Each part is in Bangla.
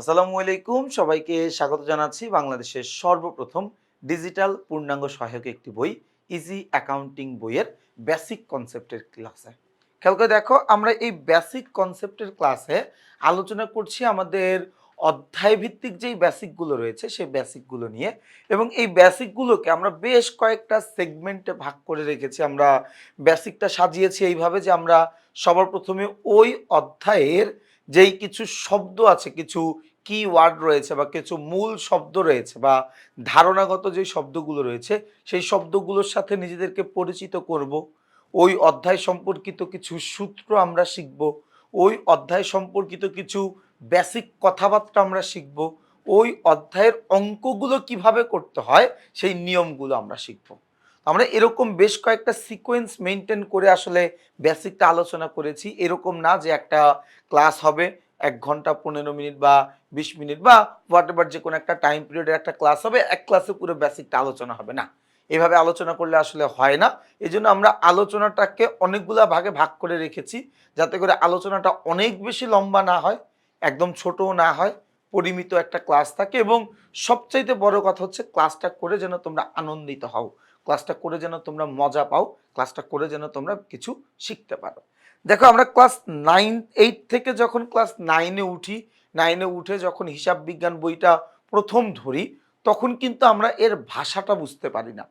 আসসালামু আলাইকুম। সবাইকে স্বাগত জানাচ্ছি বাংলাদেশের সর্বপ্রথম ডিজিটাল পূর্ণাঙ্গ সহায়ক একটি বই ইজি অ্যাকাউন্টিং বইয়ের বেসিক কনসেপ্টের ক্লাসে খেয়াল করে দেখো, আমরা এই বেসিক কনসেপ্টের ক্লাসে আলোচনা করছি আমাদের অধ্যায় ভিত্তিক যেই বেসিকগুলো রয়েছে, সেই বেসিকগুলো নিয়ে। এবং এই বেসিকগুলোকে আমরা বেশ কয়েকটা সেগমেন্টে ভাগ করে রেখেছি। আমরা বেসিকটা সাজিয়েছি এইভাবে যে আমরা সবার প্রথমে ওই অধ্যায়ের যেই কিছু শব্দ আছে, কিছু কি ওয়ার্ড রয়েছে বা কিছু মূল শব্দ রয়েছে বা ধারণাগত যে শব্দগুলো রয়েছে, সেই শব্দগুলোর সাথে নিজেদেরকে পরিচিত করব। ওই অধ্যায় সম্পর্কিত কিছু সূত্র আমরা শিখব। ওই অধ্যায় সম্পর্কিত কিছু বেসিক কথাবার্তা আমরা শিখব। ওই অধ্যায়ের অঙ্কগুলো কীভাবে করতে হয়, সেই নিয়মগুলো আমরা শিখব। আমরা এরকম বেশ কয়েকটা সিকোয়েন্স মেনটেন করে আসলে বেসিকটা আলোচনা করেছি। এরকম না যে একটা ক্লাস হবে, এক ঘণ্টা পনেরো মিনিট বা বিশ মিনিট বা হোয়াট এভার যে কোনো একটা টাইম পিরিয়ডের একটা ক্লাস হবে, এক ক্লাসে পুরো বেসিকটা আলোচনা হবে, না? এভাবে আলোচনা করলে আসলে হয় না। এই জন্য আমরা আলোচনাটাকে অনেকগুলা ভাগে ভাগ করে রেখেছি, যাতে করে আলোচনাটা অনেক বেশি লম্বা না হয়, একদম ছোটও না হয়, পরিমিত একটা ক্লাস থাকে এবং সবচাইতে বড় কথা হচ্ছে ক্লাসটা করে যেন তোমরা আনন্দিত হও ক্লাসটা করে যেন তোমরা মজা পাও ক্লাসটা করে যেন তোমরা কিছু শিখতে পারো। দেখো আমরা ক্লাস নাইন এইট থেকে যখন ক্লাস নাইনে উঠি নাইনে উঠে যখন হিসাব বিজ্ঞান বইটা প্রথম ধরি, তখন কিন্তু আমরা এর ভাষাটা বুঝতে পারি না।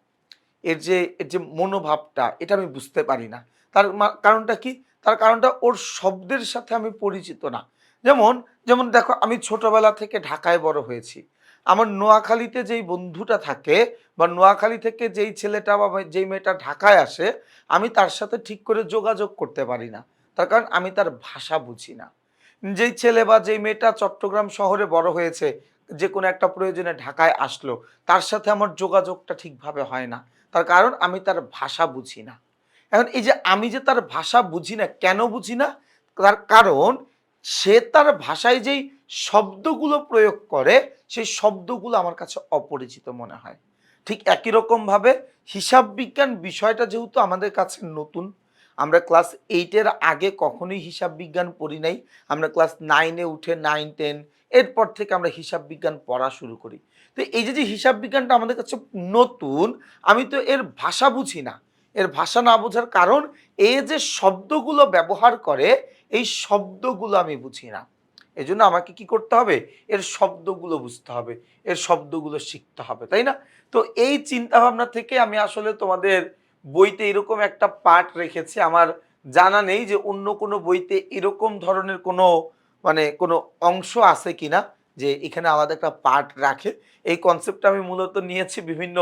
এর যে এর যে মনোভাবটা, এটা আমি বুঝতে পারি না। তার কারণটা কি? তার কারণটা ওর শব্দের সাথে আমি পরিচিত না। যেমন যেমন দেখো, আমি ছোটবেলা থেকে ঢাকায় বড় হয়েছি। আমার নোয়াখালীতে যেই বন্ধুটা থাকে বা নোয়াখালী থেকে যেই ছেলেটা বা যেই মেয়েটা ঢাকায় আসে, আমি তার সাথে ঠিক করে যোগাযোগ করতে পারি না। তার কারণ আমি তার ভাষা বুঝি না। যেই ছেলে বা যেই মেয়েটা চট্টগ্রাম শহরে বড় হয়েছে, যে কোনো একটা প্রয়োজনে ঢাকায় আসলো, তার সাথে আমার যোগাযোগটা ঠিকভাবে হয় না। তার কারণ আমি তার ভাষা বুঝি না। এখন এই যে আমি যে তার ভাষা বুঝি না, কেন বুঝি না? তার কারণ সে তার ভাষায় যেই শব্দগুলো প্রয়োগ করে, সেই শব্দগুলো আমার কাছে অপরিচিত মনে হয়। ঠিক একই রকমভাবে হিসাব বিজ্ঞান বিষয়টা যেহেতু আমাদের কাছে নতুন আমরা ক্লাস এইটের আগে কখনোই হিসাব বিজ্ঞান পড়ি নাই। আমরা ক্লাস নাইনে উঠে নাইন টেন এরপর থেকে আমরা হিসাব বিজ্ঞান পড়া শুরু করি। তো এই যে যে হিসাব বিজ্ঞানটা আমাদের কাছে নতুন, আমি তো এর ভাষা বুঝি না। এর ভাষা না বোঝার কারণ এ যে শব্দগুলো ব্যবহার করে, এই শব্দগুলো আমি বুঝি না। এই জন্য আমাকে কি করতে হবে? এর শব্দগুলো বুঝতে হবে। এর শব্দগুলো শিখতে হবে, তাই না? তো এই চিন্তা ভাবনা থেকে আমি আসলে তোমাদের বইতে এরকম একটা পার্ট রেখেছি। আমার জানা নেই যে অন্য কোনো বইতে এরকম ধরনের কোনো মানে কোনো অংশ আছে কিনা, যে এখানে আলাদা একটা পার্ট রাখে। এই কনসেপ্টটা আমি মূলত নিয়েছি বিভিন্ন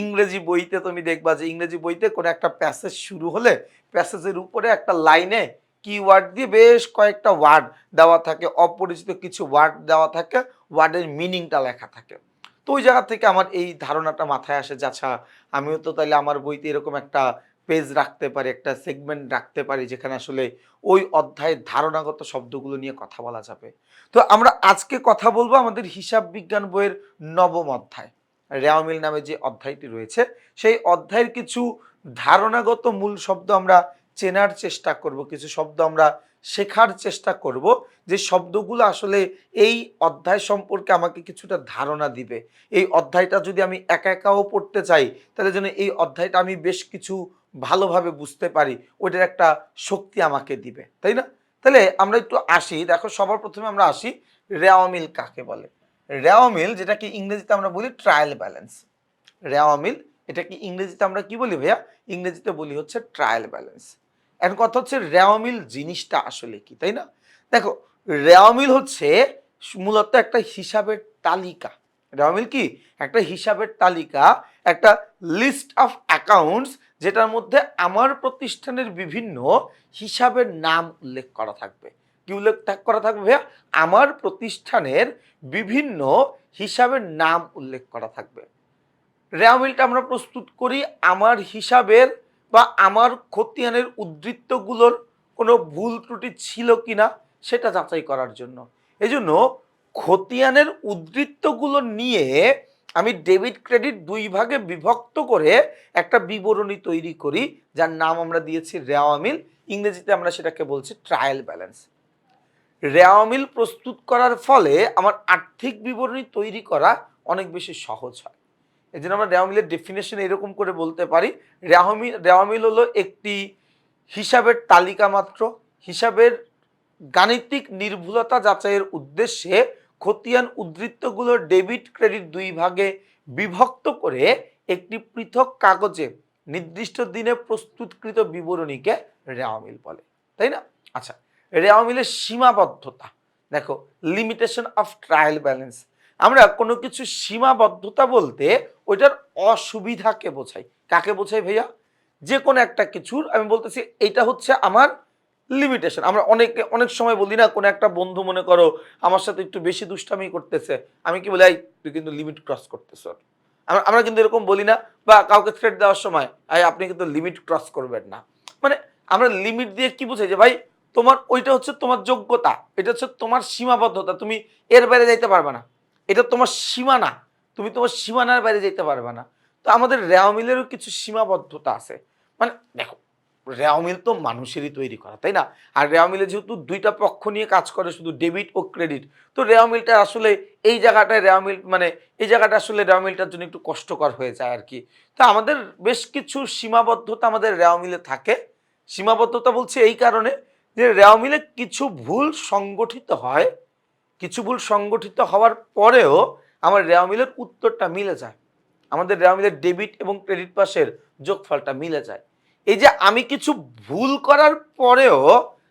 ইংরেজি বইতে। তুমি দেখবা যে ইংরেজি বইতে কোনো একটা প্যাসেজ শুরু হলে প্যাসেজের উপরে একটা লাইনে কিওয়ার্ড দিয়ে বেশ কয়েকটা ওয়ার্ড দেওয়া থাকে, অপরিচিত কিছু ওয়ার্ড দেওয়া থাকে ওয়ার্ডের মিনিংটা লেখা থাকে। তো ওই জায়গা থেকে আমার এই ধারণাটা মাথায় আসে যে আচ্ছা আমিও তো তাহলে আমার বইতে এরকম একটা পেজ রাখতে পারি, একটা সেগমেন্ট রাখতে পারি, যেখানে আসলে ওই অধ্যায়ের ধারণাগত শব্দগুলো নিয়ে কথা বলা যাবে। তো আমরা আজকে কথা বলব আমাদের হিসাব বিজ্ঞান বইয়ের নবম অধ্যায়। রেওয়ামিল নামে যে অধ্যায়টি রয়েছে, সেই অধ্যায়ের কিছু ধারণাগত মূল শব্দ আমরা চেনার চেষ্টা করব, কিছু শব্দ আমরা শেখার চেষ্টা করব যে শব্দগুলো আসলে এই অধ্যায় সম্পর্কে আমাকে কিছুটা ধারণা দিবে। এই অধ্যায়টা যদি আমি একা একাও পড়তে চাই, তাহলে যেন এই অধ্যায়টা আমি বেশ কিছু ভালোভাবে বুঝতে পারি, ওইটার একটা শক্তি আমাকে দিবে, তাই না? তাহলে আমরা একটু আসি। দেখো, সবার প্রথমে আমরা আসি রেওয়ামিল কাকে বলে? রেওয়ামিল, যেটাকে ইংরেজিতে আমরা বলি ট্রায়াল ব্যালেন্স। রেওয়ামিল এটা কি ইংরেজিতে আমরা কি বলি ভাইয়া? ইংরেজিতে বলি হচ্ছে ট্রায়াল ব্যালেন্স। এখন কথা হচ্ছে রেওয়ামিল জিনিসটা আসলে কি, তাই না? দেখো রেওয়ামিল হচ্ছে মূলত একটা হিসাবের তালিকা। রেওয়ামিল কি? একটা হিসাবের তালিকা, একটা লিস্ট অফ অ্যাকাউন্টস যেটার মধ্যে আমার প্রতিষ্ঠানের বিভিন্ন হিসাবের নাম উল্লেখ করা থাকবে। কি উল্লেখ করা থাকবে আমার প্রতিষ্ঠানের বিভিন্ন হিসাবের নাম উল্লেখ করা থাকবে। রেওয়ামিলটা আমরা প্রস্তুত করি আমার হিসাবের বা আমার খতিয়ানের উদ্ধৃত্তগুলোর কোনো ভুল ত্রুটি ছিল কি না সেটা যাচাই করার জন্য। এই জন্য খতিয়ানের উদ্ধৃত্তগুলো নিয়ে আমি ডেবিট ক্রেডিট দুই ভাগে বিভক্ত করে একটা বিবরণী তৈরি করি, যার নাম আমরা দিয়েছি রেওয়ামিল, ইংরেজিতে আমরা সেটাকে বলছি ট্রায়াল ব্যালেন্স। রেওয়া মিল প্রস্তুত করার ফলে আমার আর্থিক বিবরণী তৈরি করা অনেক বেশি সহজ হয়। এই জন্য আমরা রেওয়া মিলের ডেফিনেশন এরকম করে বলতে পারি। রেওয়া মিল রেওয়া মিল হলো একটি হিসাবের তালিকা মাত্র। হিসাবের গাণিতিক নির্ভুলতা যাচাইয়ের উদ্দেশ্যে খতিয়ান উদ্ধৃত্তগুলো ডেবিট ক্রেডিট দুই ভাগে বিভক্ত করে একটি পৃথক কাগজে নির্দিষ্ট দিনে প্রস্তুতকৃত বিবরণীকে রেওয়া মিল বলে। তাই না? আচ্ছা রেওয়া মিলের সীমাবদ্ধতা। দেখো লিমিটেশন অফ ট্রায়াল ব্যালেন্স আমরা কোনো কিছু সীমাবদ্ধতা বলতে ওইটার অসুবিধাকে বোঝাই কাকে বোঝাই ভাইয়া? যে কোনো একটা কিছুর, আমি বলতেছি এইটা হচ্ছে আমার লিমিটেশন আমরা অনেকে, অনেক সময় বলি না, কোনো একটা বন্ধু মনে করো আমার সাথে একটু বেশি দুষ্টামি করতেছে। আমি কি বলি এই তুই কিন্তু লিমিট ক্রস করতেছ। আমরা আমরা কিন্তু এরকম বলি না, বা কাউকে থ্রেট দেওয়ার সময় এই আপনি কিন্তু লিমিট ক্রস করবেন না। মানে আমরা লিমিট দিয়ে কি বুঝাই? যে ভাই, তোমার, ওইটা হচ্ছে তোমার যোগ্যতা, এটা হচ্ছে তোমার সীমাবদ্ধতা। তুমি এর বাইরে যাইতে পারবে না। এটা তোমার সীমানা। তুমি তোমার সীমানার বাইরে যেতে পারবে না। তো আমাদের রেওয়া মিলেরও কিছু সীমাবদ্ধতা আছে। মানে দেখো রেওয়া মিল তো মানুষেরই তৈরি করা, তাই না? আর রেওয়া মিলে যেহেতু দুইটা পক্ষ নিয়ে কাজ করে, শুধু ডেবিট ও ক্রেডিট, তো রেওয়া মিলটা আসলে এই জায়গাটায় রেওয়া মিল মানে এই জায়গাটা আসলে রেওয়া মিলটার জন্য একটু কষ্টকর হয়ে যায় আর কি। তো আমাদের বেশ কিছু সীমাবদ্ধতা আমাদের রেওয়া মিলে থাকে। সীমাবদ্ধতা বলছে এই কারণে যে রেওয়া মিলে কিছু ভুল সংগঠিত হয়, কিছু ভুল সংগঠিত হওয়ার পরেও আমার রেওয়া মিলের উত্তরটা মিলে যায়। আমাদের রেওয়া মিলের ডেবিট এবং ক্রেডিট পাশের যোগফলটা মিলে যায়। এই যে আমি কিছু ভুল করার পরেও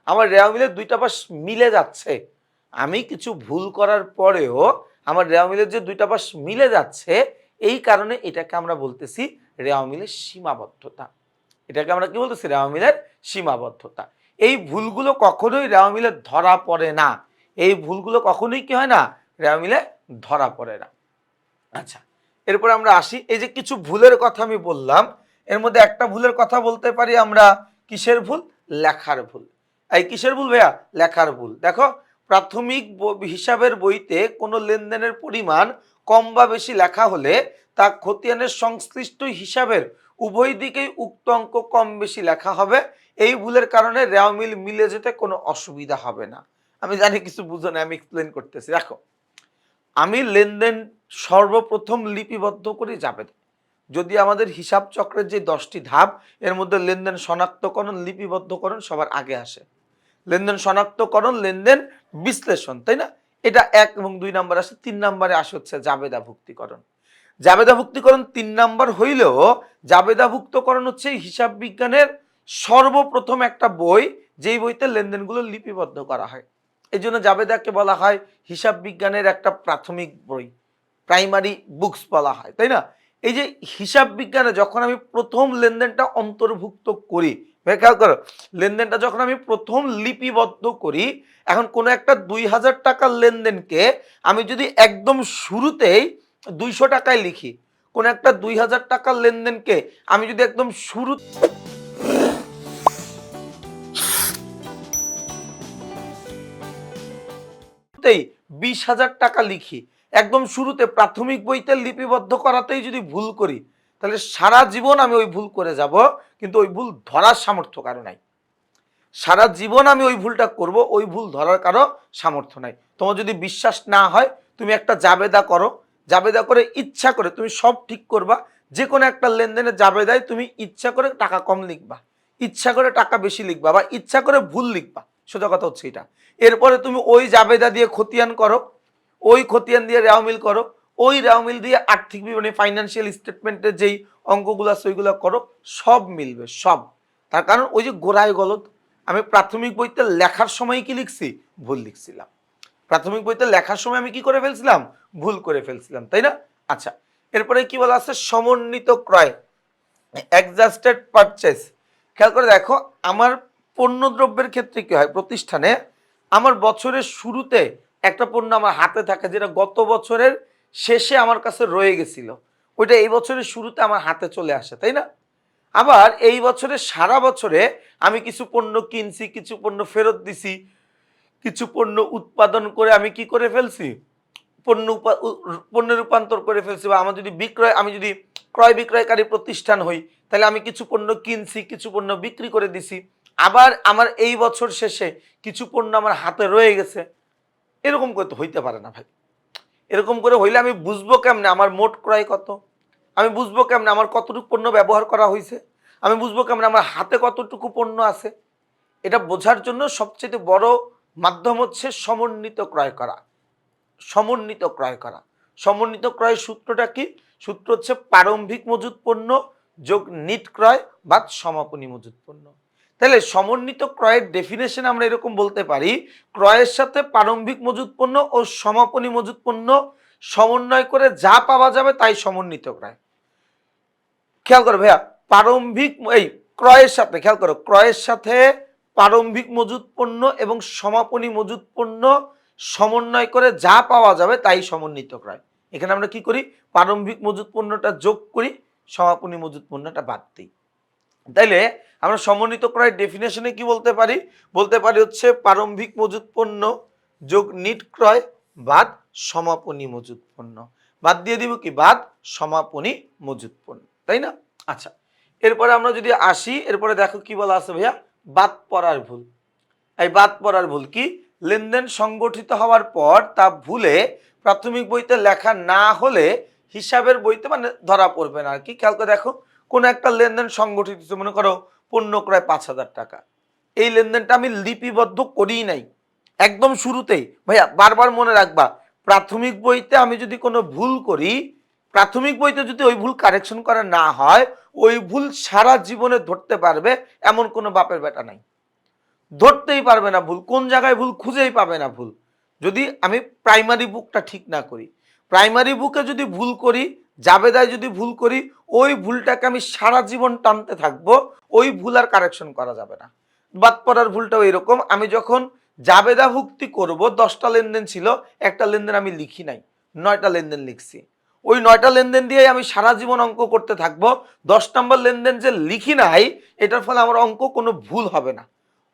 আমার রেওয়া মিলের দুইটা পাশ মিলে যাচ্ছে। আমি কিছু ভুল করার পরেও আমার রেওয়া মিলের যে দুইটা পাশ মিলে যাচ্ছে, এই কারণে এটাকে আমরা বলতেছি রেওয়া মিলের সীমাবদ্ধতা। এটাকে আমরা কি বলতেছি? রেওয়া মিলের সীমাবদ্ধতা। এই ভুলগুলো কখনোই রেওয়া মিলে ধরা পড়ে না। এই ভুলগুলো কখনোই কি হয় না? রেওয়া মিলে ধরা পড়ে না। আচ্ছা। এরপর আমরা আসি এই যে কিছু ভুলের কথা আমি বললাম এর মধ্যে একটা ভুলের কথা বলতে পারি আমরা কিসের ভুল? লেখার ভুল। এই কিসের ভুল ভাইয়া? লেখার ভুল। দেখো প্রাথমিক হিসাবের বইতে কোনো লেনদেনের পরিমাণ কম বা বেশি লেখা হলে তা খতিয়ানের সংশ্লিষ্ট হিসাবের উভয় দিকেই উক্ত অঙ্ক কম বেশি লেখা হবে। এই ভুলের কারণে রেওয়া মিল মিলে যেতে কোনো অসুবিধা হবে না। আমি জানি কিছু বুঝো না আমি এক্সপ্লেন করতেছি। দেখো আমি লেনদেন সর্বপ্রথম লিপিবদ্ধ করে যাবে। যদি আমাদের হিসাব চক্রের যে দশটি ধাপ, এর মধ্যে লেনদেন শনাক্তকরণ, লিপিবদ্ধকরণ সবার আগে আসে। লেনদেন শনাক্তকরণ, লেনদেন বিশ্লেষণ, তাই না? এটা এক এবং দুই নাম্বার আসে, তিন নাম্বারে আসে হচ্ছে জাবেদা ভুক্তিকরণ জাবেদা ভুক্তিকরণ তিন নাম্বার হইলেও জাবেদা ভুক্তকরণ হচ্ছে হিসাব বিজ্ঞানের সর্বপ্রথম একটা বই, যেই বইতে লেনদেনগুলো লিপিবদ্ধ করা হয়। এই জন্য জাবেদাকে বলা হয় হিসাব বিজ্ঞানের একটা প্রাথমিক বই প্রাইমারি বুকস বলা হয়, তাই না? এই যে হিসাব বিজ্ঞানে যখন আমি প্রথম লেনদেনটা অন্তর্ভুক্ত করি খেয়াল করো, লেনদেনটা যখন আমি প্রথম লিপিবদ্ধ করি, এখন কোনো একটা দুই হাজার টাকার লেনদেনকে আমি যদি একদম শুরুতেই দুইশো টাকায় লিখি, কোনো একটা দুই হাজার টাকার লেনদেনকে আমি যদি একদম শুরু শুরুতেই বিশ হাজার টাকা লিখি। একদম শুরুতে প্রাথমিক বইতে লিপিবদ্ধ করাতেই যদি ভুল করি, তাহলে সারা জীবন আমি ওই ভুল করে যাব, কিন্তু ওই ভুল ধরার সামর্থ্য কারও নাই। সারা জীবন আমি ওই ভুলটা করব, ওই ভুল ধরার কারও সামর্থ্য নাই। তোমার যদি বিশ্বাস না হয়, তুমি একটা জাবেদা করো। জাবেদা করে ইচ্ছা করে তুমি সব ঠিক করবা। যে কোনো একটা লেনদেনে জাবেদায় তুমি ইচ্ছা করে টাকা কম লিখবা। ইচ্ছা করে টাকা বেশি লিখবা বা ইচ্ছা করে ভুল লিখবা। সোজা কথা হচ্ছে এটা। এরপরে তুমি ওই জাবেদা দিয়ে খতিয়ান করো, ওই খতিয়ান দিয়ে রেওমিল করো, ওই রেওমিল দিয়ে আর্থিক বিবরণী ফাইন্যান্সিয়াল স্টেটমেন্টের যেই অঙ্কগুলো আছে ওইগুলো করো, সব মিলবে, সব। তার কারণ ওই যে গোড়ায় গলত আমি প্রাথমিক বইতে লেখার সময় কি লিখছি? ভুল লিখছিলাম। প্রাথমিক বইতে লেখার সময় আমি কি করে ফেলছিলাম? ভুল করে ফেলছিলাম, তাই না? আচ্ছা এরপরে কি বলা আছে? সমন্বিত ক্রয় অ্যাডজাস্টেড পারচেস খেয়াল করে দেখো, আমার পণ্যদ্রব্যের ক্ষেত্রে কি হয়? প্রতিষ্ঠানে আমার বছরের শুরুতে একটা পণ্য আমার হাতে থাকে যেটা গত বছরের শেষে আমার কাছে রয়ে গেছিল। ওইটা এই বছরের শুরুতে আমার হাতে চলে আসে, তাই না? আবার এই বছরে সারা বছরে আমি কিছু পণ্য কিনছি, কিছু পণ্য ফেরত দিছি, কিছু পণ্য উৎপাদন করে আমি কি করে ফেলছি? পণ্য উ- রূপান্তর করে ফেলছি বা আমার যদি বিক্রয়, আমি যদি ক্রয় বিক্রয়কারী প্রতিষ্ঠান হই, তাহলে আমি কিছু পণ্য কিনছি, কিছু পণ্য বিক্রি করে দিছি। আবার আমার এই বছর শেষে কিছু পণ্য আমার হাতে রয়ে গেছে। এরকম করে তো হইতে পারে না ভাই। এরকম করে হইলে আমি বুঝব কেমনে? আমার মোট ক্রয় কত? আমি বুঝব কেমনে? আমার কতটুকু পণ্য ব্যবহার করা হয়েছে আমি বুঝব কেমনে? আমার হাতে কতটুকু পণ্য আছে? এটা বোঝার জন্য সবচেয়ে বড় মাধ্যম হচ্ছে সমন্বিত ক্রয় করা। সমন্বিত ক্রয় করা। সমন্বিত ক্রয়ের সূত্রটা কি? সূত্র হচ্ছে প্রারম্ভিক মজুত পণ্য যোগ নিট ক্রয় বা সমাপনী মজুত পণ্য। তাহলে সমন্বিত ক্রয়ের ডেফিনেশন আমরা এরকম বলতে পারি, ক্রয়ের সাথে প্রারম্ভিক মজুত পণ্য ও সমাপনী মজুত পণ্য সমন্বয় করে যা পাওয়া যাবে তাই সমন্বিত ক্রয়। খেয়াল করো ভাইয়া, প্রারম্ভিক এই ক্রয়ের সাথে, খেয়াল করো, ক্রয়ের সাথে প্রারম্ভিক মজুত পণ্য এবং সমাপনী মজুত পণ্য সমন্বয় করে যা পাওয়া যাবে তাই সমন্বিত ক্রয়। এখানে আমরা কি করি? প্রারম্ভিক মজুত পণ্যটা যোগ করি, সমাপনী মজুত পণ্যটা বাদ দিই। তাইলে আমরা সমন্বিত ক্রয় ডেফিনেশনে কি বলতে পারি? বলতে পারি হচ্ছে প্রারম্ভিক মজুত পণ্য যোগ নিট ক্রয় বাদ সমাপনী মজুত পণ্য। বাদ দিয়ে দিব কি? বাদ সমাপনী মজুত পণ্য। তাই না? আচ্ছা এরপরে আমরা যদি আসি, এরপরে দেখো কি বলা আছে ভাইয়া? বাদ পড়ার ভুল। এই বাদ পড়ার ভুল কি? লেনদেন সংগঠিত হওয়ার পর তা ভুলে প্রাথমিক বইতে লেখা না হলে হিসাবের বইতে মানে ধরা পড়বে না আর কি। খেয়াল করে দেখো, কোনো একটা লেনদেন সংগঠিত মনে করো পণ্য ক্রয় পাঁচ হাজার টাকা। এই লেনদেনটা আমি লিপিবদ্ধ করিই নাই। একদম শুরুতেই। ভাইয়া, বারবার মনে রাখবা, প্রাথমিক বইতে আমি যদি কোনো ভুল করি, প্রাথমিক বইতে যদি ওই ভুল কারেকশন করা না হয়, ওই ভুল সারা জীবনে ধরতে পারবে এমন কোনো বাপের বেটা নাই। ধরতেই পারবে না ভুল, কোন জায়গায় ভুল খুঁজেই পাবে না ভুল। যদি আমি প্রাইমারি বুকটা ঠিক না করি প্রাইমারি বুকে যদি ভুল করি জাবেদায় যদি ভুল করি, ওই ভুলটাকে আমি সারা জীবন টানতে থাকব, ওই ভুল আর কারেকশন করা যাবে না। বাদ পড়ার ভুলটাও এরকম, আমি যখন জাবেদা ভুক্তি করব, দশটা লেনদেন ছিল, একটা লেনদেন আমি লিখি নাই, নয়টা লেনদেন লিখছি। ওই নয়টা লেনদেন দিয়ে আমি সারা জীবন অঙ্ক করতে থাকব, দশ নম্বর লেনদেন যে লিখি নাই, এটার ফলে আমার অঙ্ক কোনো ভুল হবে না।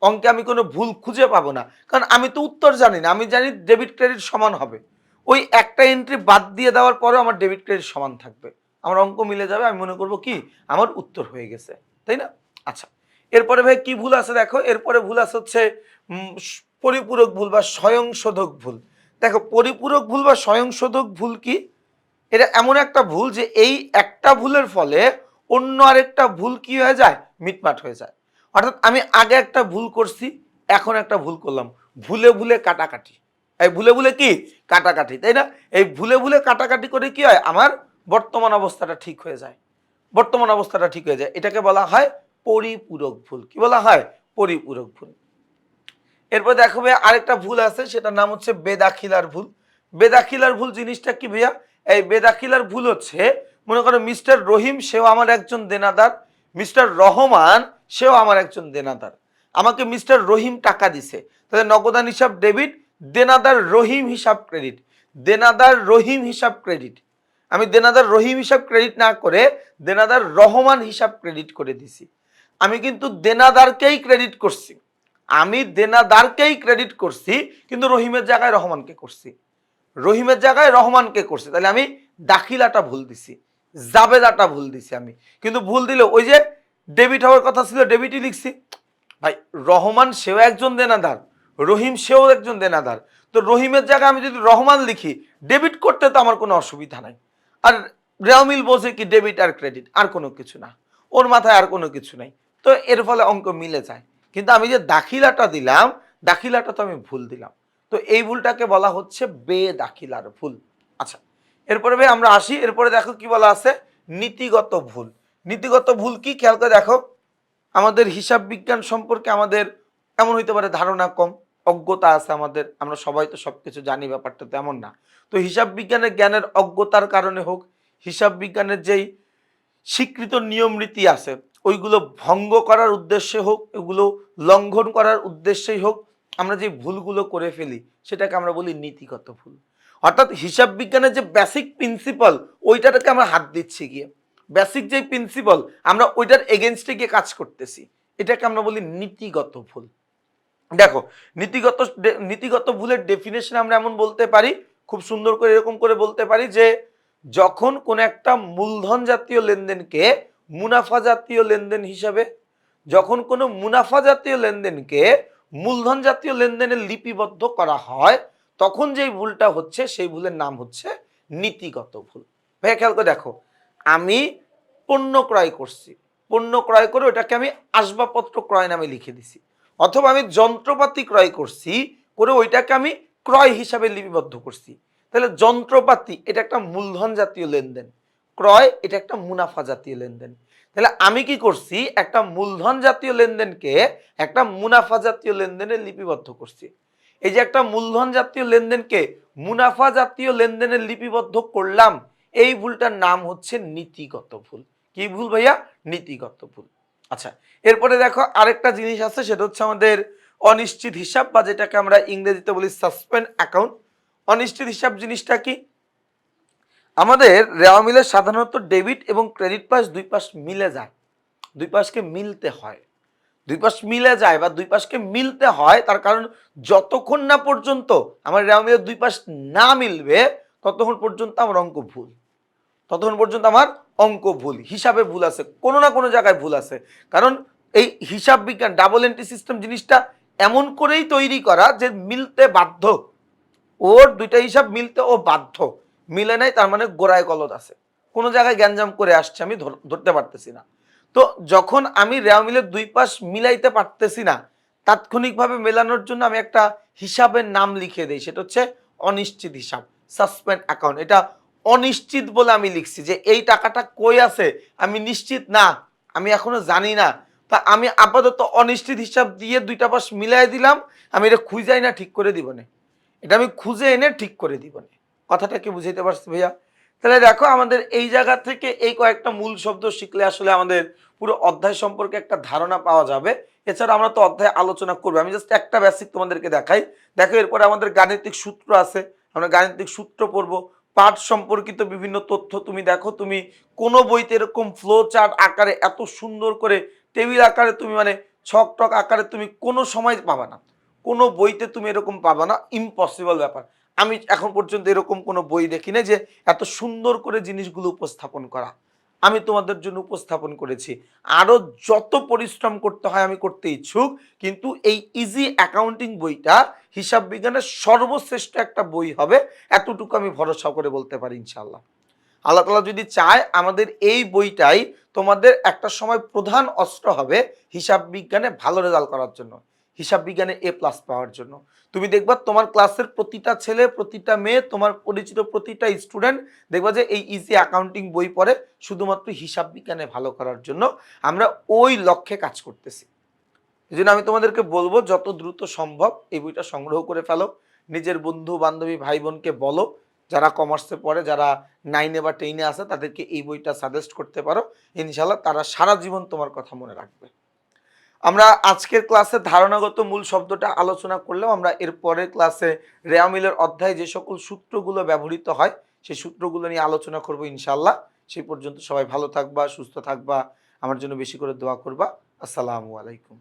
অঙ্কে আমি কোনো ভুল খুঁজে পাবো না, কারণ আমি তো উত্তর জানি না, আমি জানি ডেবিট ক্রেডিট সমান হবে। ওই একটা এন্ট্রি বাদ দিয়ে দেওয়ার পরেও আমার ডেবিট ক্রেডিট সমান থাকবে। আমার অঙ্ক মিলে যাবে, আমি মনে করব কি? আমার উত্তর হয়ে গেছে, তাই না? আচ্ছা এরপরে ভাই কি ভুল আছে দেখো? এরপরে ভুল আছে হচ্ছে পরিপূরক ভুল বা স্বয়ংশোধক ভুল। দেখো, পরিপূরক ভুল বা স্বয়ংশোধক ভুল কি? এটা এমন একটা ভুল যে এই একটা ভুলের ফলে অন্য আরেকটা ভুল কি হয়ে যায়? মিটমাট হয়ে যায়। অর্থাৎ আমি আগে একটা ভুল করছি, এখন একটা ভুল করলাম। ভুলে ভুলে কাটাকাটি। এই ভুলে ভুলে কি? কাটাকাটি, তাই না? এই ভুলে ভুলে কাটাকাটি করে কি হয়? আমার বর্তমান অবস্থাটা ঠিক হয়ে যায়। বর্তমান অবস্থাটা ঠিক হয়ে যায়। এটাকে বলা হয় পরিপূরক ভুল। কি বলা হয়? পরিপূরক ভুল। এরপর দেখো ভাইয়া, আরেকটা ভুল আছে, সেটার নাম হচ্ছে বেদাখিলার ভুল। বেদাখিলার ভুল জিনিসটা কি ভাইয়া? এই বেদাখিলার ভুল হচ্ছে, মনে করো মিস্টার রহিম, সেও আমার একজন দেনাদার। মিস্টার রহমান, সেও আমার একজন দেনাদার। আমাকে মিস্টার রহিম টাকা দিছে। তাদের নগদান হিসাব ডেবিট দেনাদার রহিম হিসাব ক্রেডিট দেনাদার রহিম হিসাব ক্রেডিট আমি দেনাদার রহিম হিসাব ক্রেডিট না করে দেনাদার রহমান হিসাব ক্রেডিট করে দিছি। আমি কিন্তু দেনাদারকেই ক্রেডিট করছি। আমি দেনাদারকেই ক্রেডিট করছি, কিন্তু রহিমের জায়গায় রহমানকে করছি। রহিমের জায়গায় রহমানকে করছি। তাহলে আমি দাখিলাটা ভুল দিছি, জাবেদাটা ভুল দিছি আমি। কিন্তু ভুল দিলে ওই যে ডেবিট হওয়ার কথা ছিল ডেবিটই লিখছি। ভাই, রহমান সেও একজন দেনাদার। রহিম, সেও একজন দেনাদার। তো রহিমের জায়গায় আমি যদি রহমান লিখি ডেবিট করতে তো আমার কোনো অসুবিধা নাই। আর রেওমিল বোঝে কি ডেবিট আর ক্রেডিট আর কোনো কিছু না। ওর মাথায় আর কোনো কিছু নাই। তো এর ফলে অঙ্ক মিলে যায়। কিন্তু আমি যে দাখিলাটা দিলাম, দাখিলাটা তো আমি ভুল দিলাম। তো এই ভুলটাকে বলা হচ্ছে বে দাখিলার ভুল। আচ্ছা এরপরে ভাই আমরা আসি। এরপরে দেখো কি বলা আছে? নীতিগত ভুল। নীতিগত ভুল কি? খেয়াল করে দেখো। আমাদের হিসাব বিজ্ঞান সম্পর্কে আমাদের এমন হইতে পারে ধারণা কম। অজ্ঞতা আছে আমাদের, আমরা সবাই তো সবকিছু জানি, ব্যাপারটা তেমন না। তো হিসাব বিজ্ঞানের জ্ঞানের অজ্ঞতার কারণে হোক, হিসাব বিজ্ঞানের যেই স্বীকৃত নিয়ম রীতি আছে, ওইগুলো ভঙ্গ করার উদ্দেশ্যে হোক এগুলো লঙ্ঘন করার উদ্দেশ্যেই হোক, আমরা যে ভুলগুলো করে ফেলি, সেটাকে আমরা বলি নীতিগত ভুল। অর্থাৎ হিসাব বিজ্ঞানের যে বেসিক প্রিন্সিপাল ওইটাকে আমরা হাত দিচ্ছি গিয়ে। বেসিক যে প্রিন্সিপাল আমরা ওইটার এগেনস্টে গিয়ে কাজ করতেছি। এটাকে আমরা বলি নীতিগত ভুল। দেখো, নীতিগত নীতিগত ভুলের ডেফিনেশন আমরা এমন বলতে পারি, খুব সুন্দর করে এরকম করে বলতে পারি যে, যখন কোন একটা মূলধন জাতীয় লেনদেনকে মুনাফা জাতীয় লেনদেন হিসাবে, যখন কোনো মুনাফা জাতীয় লেনদেনকে মূলধন জাতীয় লেনদেনে লিপিবদ্ধ করা হয়, তখন যেই ভুলটা হচ্ছে, সেই ভুলের নাম হচ্ছে নীতিগত ভুল। ভাইয়া খেয়াল করে দেখো, আমি পণ্য ক্রয় করছি, পণ্য ক্রয় করে ওটাকে আমি আসবাবপত্র ক্রয় নামে লিখে দিছি। অথবা আমি যন্ত্রপাতি ক্রয় করছি, করে ওইটাকে আমি ক্রয় হিসাবে লিপিবদ্ধ করছি। তাহলে যন্ত্রপাতি, এটা একটা মূলধন জাতীয় লেনদেন। ক্রয়, এটা একটা মুনাফা জাতীয় লেনদেন। তাহলে আমি কি করছি? একটা মূলধন জাতীয় লেনদেনকে একটা মুনাফা জাতীয় লেনদেনে লিপিবদ্ধ করছি। এই যে একটা মূলধন জাতীয় লেনদেনকে মুনাফা জাতীয় লেনদেনে লিপিবদ্ধ করলাম, এই ভুলটার নাম হচ্ছে নীতিগত ভুল। কি ভুল ভাইয়া? নীতিগত ভুল। আচ্ছা এরপরে দেখো আরেকটা জিনিস আছে, সেটা হচ্ছে আমাদের অনিশ্চিত হিসাব বা যেটাকে আমরা ইংরেজিতে বলি সাসপেন্ড অ্যাকাউন্ট অনিশ্চিত হিসাব জিনিসটা কি? আমাদের রেওয়া মিলে সাধারণত ডেবিট এবং ক্রেডিট পাস দুই পাশ মিলে যায়। দুই পাশকে মিলতে হয়। দুই পাশ মিলে যায় বা দুই পাশকে মিলতে হয়, তার কারণ যতক্ষণ না পর্যন্ত আমার রেওয়া মিলে দুই পাশ না মিলবে, ততক্ষণ পর্যন্ত আমার অঙ্ক ভুল। ততক্ষণ পর্যন্ত আমার অঙ্ক ভুল, হিসাবে ভুল আছে, কোনো না কোনো জায়গায় ভুল আছে। কারণ এই হিসাব বিজ্ঞান ডাবল এন্ট্রি সিস্টেম জিনিসটা এমন করেই তৈরি করা যে মিলতে বাধ্য। ওর দুইটা হিসাব মিলতে ও বাধ্য। মিলে নাই, তার মানে গোড়ায় গলদ আছে। কোনো জায়গায় গ্যাঞ্জাম করে আসছে, আমি ধর- ধরতে পারতেছি না। তো যখন আমি রেওয়া মিলের দুই পাশ মিলাইতে পারতেছি না, তাৎক্ষণিকভাবে মেলানোর জন্য আমি একটা হিসাবের নাম লিখে দিই, সেটা হচ্ছে অনিশ্চিত হিসাব সাসপেন্ড অ্যাকাউন্ট এটা অনিশ্চিত বলে আমি লিখছি যে এই টাকাটা কই আছে? আমি নিশ্চিত না, আমি এখনও জানি না। তা আমি আপাতত অনিশ্চিত হিসাব দিয়ে দুইটা পাশ মিলাই দিলাম, আমি এটা খুঁজাই না ঠিক করে দিব না এটা আমি খুঁজে এনে ঠিক করে দিব না কথাটা কি বুঝাইতে পারছি ভাইয়া? তাহলে দেখো আমাদের এই জায়গা থেকে এই কয়েকটা মূল শব্দ শিখলে আসলে আমাদের পুরো অধ্যায় সম্পর্কে একটা ধারণা পাওয়া যাবে। এছাড়া আমরা তো অধ্যায় আলোচনা করব। আমি জাস্ট একটা বেসিক তোমাদেরকে দেখাই। দেখো এরপরে আমাদের গাণিতিক সূত্র আছে। আমরা গাণিতিক সূত্র পড়ব। পাঠ সম্পর্কিত বিভিন্ন তথ্য তুমি দেখো, তুমি কোনো বইতে এরকম ফ্লো চার্ট আকারে এত সুন্দর করে টেবিল আকারে তুমি মানে ছক টক আকারে তুমি কোনো সময় পাবা না। কোনো বইতে তুমি এরকম পাবা না ইম্পসিবল ব্যাপার। আমি এখন পর্যন্ত এরকম কোনো বই দেখি না যে এত সুন্দর করে জিনিসগুলো উপস্থাপন করা। আমি তোমাদের জন্য উপস্থাপন করেছি। আরও যত পরিশ্রম করতে হয় আমি করতে ইচ্ছুক, কিন্তু এই ইজি অ্যাকাউন্টিং বইটা হিসাব বিজ্ঞানের সর্বশ্রেষ্ঠ একটা বই হবে, এতটুকু আমি ভরসা করে বলতে পারি ইনশাল্লাহ আল্লাহ তালা যদি চায় আমাদের এই বইটাই তোমাদের একটা সময় প্রধান অস্ত্র হবে হিসাব বিজ্ঞানে ভালো রেজাল্ট করার জন্য। হিসাব বিজ্ঞানে এ প্লাস পাওয়ার জন্য। তুমি দেখবা তোমার ক্লাসের প্রতিটা ছেলে, প্রতিটা মেয়ে, তোমার পরিচিত প্রতিটা স্টুডেন্ট দেখবা যে এই ইজি অ্যাকাউন্টিং বই পড়ে শুধুমাত্র হিসাব বিজ্ঞানে ভালো করার জন্য আমরা ওই লক্ষ্যে কাজ করতেছি। এই জন্য আমি তোমাদেরকে বলব, যত দ্রুত সম্ভব এই বইটা সংগ্রহ করে ফেলো। নিজের বন্ধু, বান্ধবী ভাই বোনকে বলো, যারা কমার্সে পড়ে, যারা নাইনে বা টেনে আছে, তাদেরকে এই বইটা সাজেস্ট করতে পারো। ইনশাল্লাহ তারা সারা জীবন তোমার কথা মনে রাখবে। আমরা আজকের ক্লাসে ধারণাগত মূল শব্দটা আলোচনা করলেও আমরা এর পরের ক্লাসে রেয়ামিলের অধ্যায়ে যে সকল সূত্রগুলো ব্যবহৃত হয়, সেই সূত্রগুলো নিয়ে আলোচনা করব ইনশাল্লাহ সেই পর্যন্ত সবাই ভালো থাকবা, সুস্থ থাকবা। আমার জন্য বেশি করে দোয়া করবা। আসসালামু আলাইকুম।